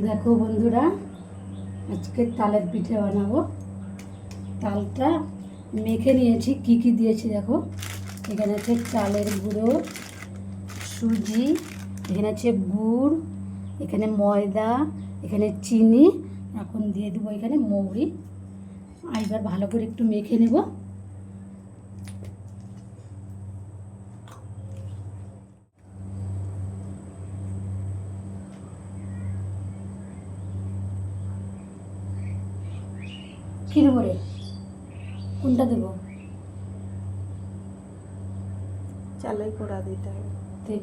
দেখো বন্ধুরা, আজকে তালের পিঠে বানাবো। তালটা মেখে নিয়েছি, কি কি দিয়েছি দেখো। এখানে আছে চালের গুঁড়ো, সুজি, এখানে আছে গুড়, এখানে ময়দা, এখানে চিনি, এখন দিয়ে দেবো এখানে মৌরি। আর এবার ভালো করে একটু মেখে নেব। কী দেবো রে কোনটা দেবো? চালাই করা দিতে হবে। ঠিক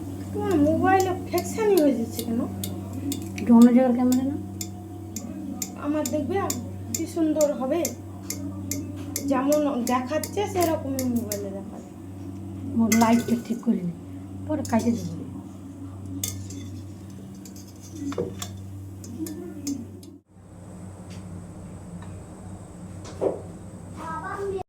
তোমার মোবাইলে ফ্যাকশানি হয়ে যাচ্ছে কেন? একটু অন্য জায়গার ক্যামেরা না আমার দেখবে কি সুন্দর হবে। যেমন দেখাচ্ছে সেরকম মোবাইলে দেখাবে ওর লাইটটা ঠিক করিনি পরে কাজে দেবো